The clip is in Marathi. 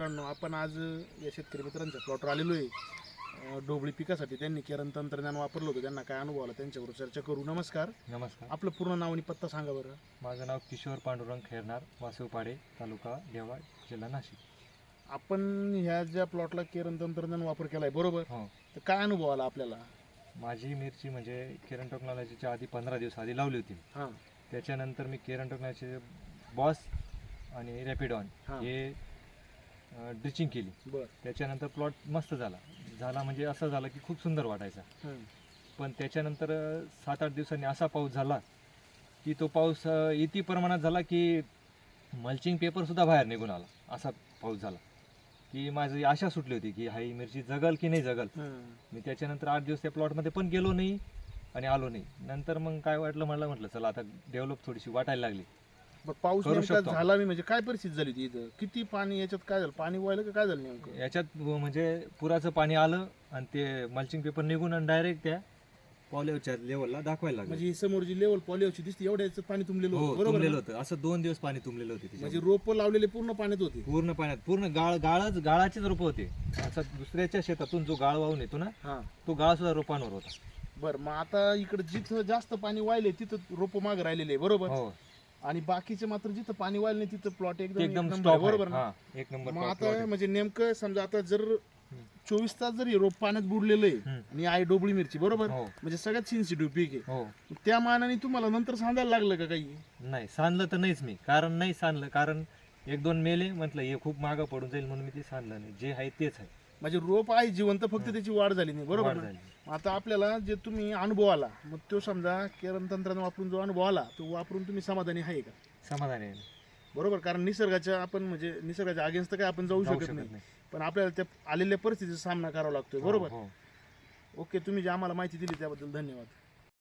मित्रांनो आपण आज या शेतकरी मित्रांच्या प्लॉटवर आलेलो आहे. ढोबळी पिकासाठी त्यांनी केरन तंत्रज्ञान वापरलं होतं. त्यांना काय अनुभव आला त्यांच्याबरोबर चर्चा करू. नमस्कार. नमस्कार. आपलं पूर्ण नाव आणि पत्ता सांगा बरं. माझं नाव किशोर पांडुरंग खैरनार वासुपाडे तालुका देवळा जिल्हा नाशिक. आपण ह्या ज्या प्लॉटला केरन तंत्रज्ञान वापर केलाय बरोबर? हो. तर काय अनुभव आला आपल्याला? माझी मिरची म्हणजे किरण टेक्नॉलॉजीच्या आधी पंधरा दिवस आधी लावली होती. हां. त्याच्यानंतर मी किरण टेक्नॉलॉजीचे बॉस आणि रॅपिडॉन हे ड्रिचिंग केली. बरं. त्याच्यानंतर प्लॉट मस्त झाला. झाला म्हणजे असं झालं की खूप सुंदर वाटायचा. पण त्याच्यानंतर सात आठ दिवसांनी असा पाऊस झाला की तो पाऊस इतकी प्रमाणात झाला की मल्चिंग पेपरसुद्धा बाहेर निघून आला. असा पाऊस झाला. की माझी आशा सुटली होती की हाई मिरची जगल की नाही जगल. मी त्याच्यानंतर आठ दिवस त्या प्लॉटमध्ये पण गेलो नाही आणि आलो नाही. नंतर मग काय वाटलं मला म्हटलं चला आता डेव्हलप थोडीशी वाटायला लागली. बरं पाऊस करू नेमका शकतो. झाला नाही म्हणजे काय परिस्थिती झाली होती इथं? किती पाणी याच्यात काय झालं? पाणी व्हायला का काय झालं नेमकं? याच्यात व- म्हणजे पुराचं पाणी आलं आणि ते मल्चिंग पेपर निघून आणि डायरेक्ट त्या पॉलेवच्या लेवलला दाखवायला लागलं. म्हणजे ही समोर जी लेवल पॉलिओची दिसते एवढ्या याच्यात पाणी तुंबलेलं हो होतं बरोबर तुंबलेलं ना? होतं. असं दोन दिवस पाणी तुंबलेलं होते. म्हणजे रोप लावलेले पूर्ण पाण्यात होते. पूर्ण पाण्यात. पूर्ण गाळ गाळच गाळाचेच रोप होते. असं दुसऱ्याच्या शेतातून जो गाळ वाहून येतो ना हा. तो गाळ सुद्धा रोपांवर होता. बर मग आता इकडे जिथं जास्त पाणी वाहिले तिथं रोप माग राहिलेले आहे, बरोबर? हो. आणि बाकीचे मात्र जिथं पाणी वाहिले नाही तिथं प्लॉट एकदम एक आहे, बरोबर ना? हा एक नंबर मग plot आता आहे. म्हणजे नेमकं समजा आता जर चोवीस तास जर रोप पाण्यात बुडलेलं आहे हम्म. आणि आई डोबळी मिरची बरोबर? हो. म्हणजे सगळ्यात सेन्सिटिव्ह पीक आहे. हो. त्या मानाने तुम्हाला नंतर सांगायला लागलं का काही? नाही सांडलं तर नाहीच मी. कारण नाही सांडलं. कारण एक दोन मेले म्हटलं हे खूप मागं पडून जाईल म्हणून मी ते सांडलं नाही. जे आहे तेच आहे. म्हणजे रोप आहे जिवंत फक्त त्याची वाढ झाली नाही. बरोबर वाढ ना? झाली. मग आता आपल्याला जे तुम्ही अनुभव आला मग तो समजा केरन तंत्राने वापरून जो अनुभव आला तो वापरून तुम्ही समाधानी आहे का? समाधानी आहे. बरोबर? कारण निसर्गाच्या आपण म्हणजे निसर्गाच्या अगेन्स्ट काय आपण जाऊ जाऊ शकत नाही. पण आपल्याला त्या आलेल्या परिस्थितीचा सामना करावा लागतोय. बरोबर? हो, हो. ओके तुम्ही जी आम्हाला माहिती दिली त्याबद्दल धन्यवाद.